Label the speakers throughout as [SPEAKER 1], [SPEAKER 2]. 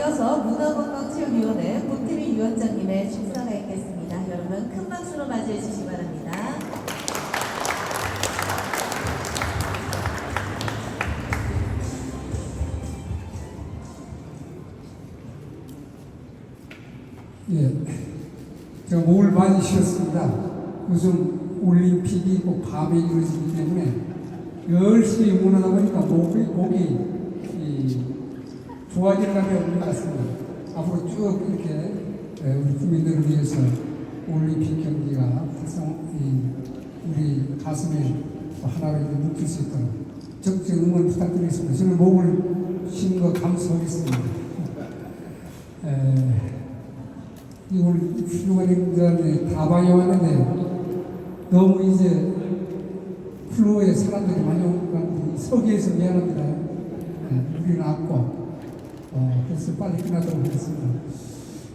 [SPEAKER 1] 이어서 문화관광체육위원회 고태미 위원장님의 축사가 있겠습니다. 여러분 큰 박수로 맞이해 주시기 바랍니다.
[SPEAKER 2] 예, 제가 목을 많이 쉬었습니다. 요즘 올림픽이 꼭 밤에 이루어지기 때문에 열심히 응원하다 보니까 목이, 목이 이, 좋아질 날이 없는 것 같습니다. 앞으로 쭉 이렇게 예, 우리 국민들을 위해서 올림픽 경기가 이, 우리 가슴에 하나로 묵힐 수 있도록 적극 응원 부탁드리겠습니다. 저는 목을 쉬는 거 감수하겠습니다. 에, 이걸 훌륭한 자들이 다방에 왔는데 너무 이제 플로에 사람들이 많이 오니까 서기에서 미안합니다. 네, 우리는 왔고 어, 그래서 빨리 끝나도록 하겠습니다.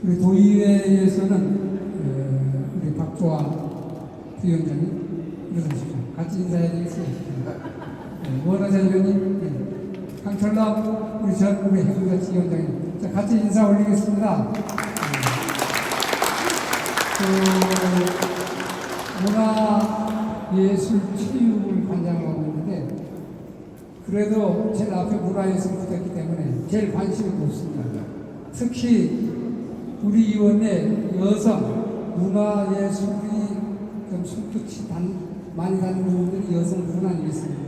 [SPEAKER 2] 우리 도의회에서는 어, 우리 박조아 부위원장님 일어나십시오. 같이 인사해야 되겠어요. 네, 원하자 의원님, 네. 강철남 우리 전 우리 행정자 위원장님, 자 같이 인사 올리겠습니다. 그 문화 예술 체육을 관장을 하고 있는데 그래도 제일 앞에 문화예술을 붙었기 때문에 제일 관심이 높습니다. 특히 우리 이원의 여성 문화예술이 좀 손끝이 단, 많이 가는 분들이 여성 문화예술입니다.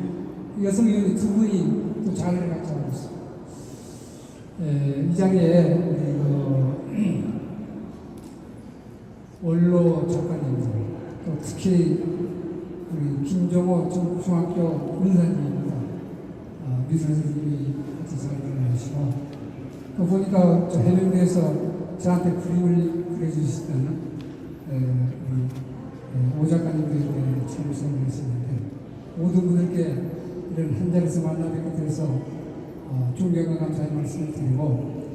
[SPEAKER 2] 여성 위원이 두 분이 또 자리를 하고 있습니다. 에, 이 자리에 우리 그 원로 작가님들, 또 특히 우리 김종호 중- 중학교 은사님 미술님이 같이 자리를 하시고, 또 보니까 저 해병대에서 저한테 그림을 그려주시다는 에, 우리 에, 오 작가님도 이렇게 참석을 했었는데, 모든 분들께 이런 한 자리에서 만나 뵙게 돼서 어, 존경과 감사의 말씀을 드리고,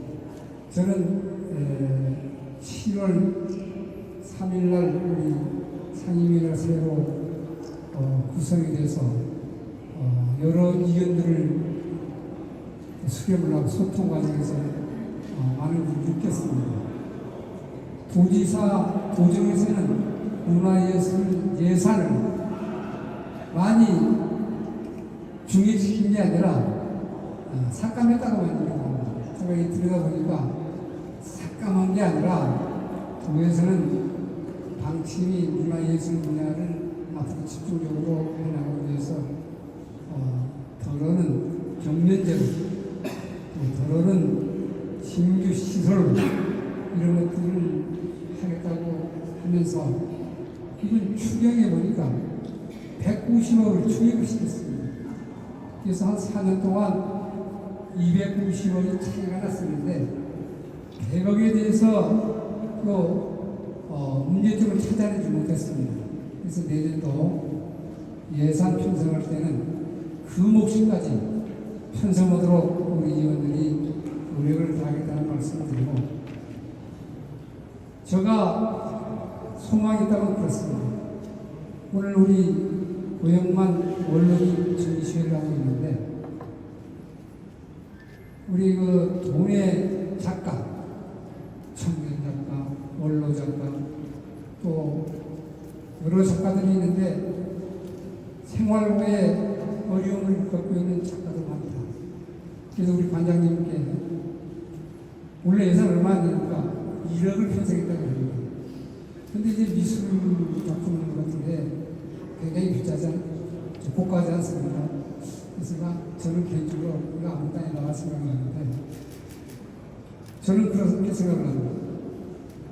[SPEAKER 2] 저는 에, 7월 3일날 우리 상임위가 새로 어, 구성이 돼서 어, 여러 의견들을 수렴을 하고 소통 과정에서 어, 많은 걸 느꼈습니다. 도지사 도정에서는 문화예술 예산을 많이 중요시킨 게 아니라 어, 삭감했다고 만들어요. 제가 이 들여다보니까 삭감한 게 아니라 도에서는 방침이 문화예술 분야를 앞으로 집중적으로 해나가기 위해서 어, 더러는 경련제로 또 더러는 신규 시설 이런 것들을 하겠다고 하면서 이걸 추경해 보니까 190억을 추경을 시켰습니다. 그래서 한 4년 동안 290억이 차이가 났었는데 100억에 대해서 또 어, 문제점을 찾아내지 못했습니다. 그래서 내년도 예산 편성할 때는 그 몫까지 편성하도록 우리 의원들이 노력을 다하겠다는 말씀을 드리고 제가 소망이 있다면 그렇습니다. 오늘 우리 고영만 원로님 전시회를 하고 있는데 우리 그 동네 작가 청년 작가, 원로 작가, 또 여러 작가들이 있는데 생활고에 어려움을 겪고 있는 많다. 그래서 우리 관장님께 원래 예산 얼마 안 되니까 1억을 편성했다고 합니다. 근데 이제 미술 작품 같은데 굉장히 비싸지 않, 고가하지 않습니까? 그래서 저는 개인적으로 이거 아무 땅에 나갈 생각이 나는데 저는 그렇게 생각을 합니다.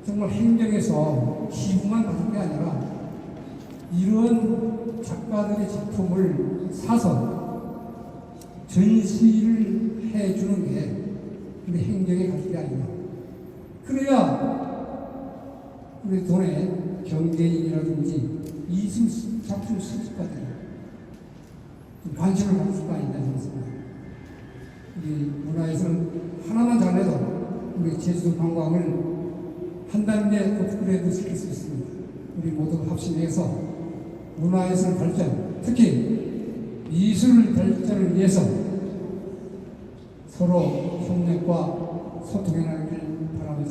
[SPEAKER 2] 정말 행정에서 기부만 받은 게 아니라 이런 작가들의 작품을 사서 전시를 해주는 게 우리 행정의 갈 길이 아니냐. 그래야 우리 돈의 경제인이라든지 이술 작품 수집가들이 좀 관심을 갖을 수가 있다 생각합니다. 우리 문화에서는 하나만 잘해도 우리 제주도 관광을 한 단계 업그레이드 시킬 수 있습니다. 우리 모두 합심해서 문화예술 발전, 특히 미술 발전을 위해서 서로 협력과 소통해 나가길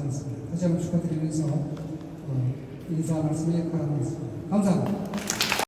[SPEAKER 2] 않습니다. 다시 한번 축하드리면서 어, 인사 말씀에 바라겠습니다. 감사합니다.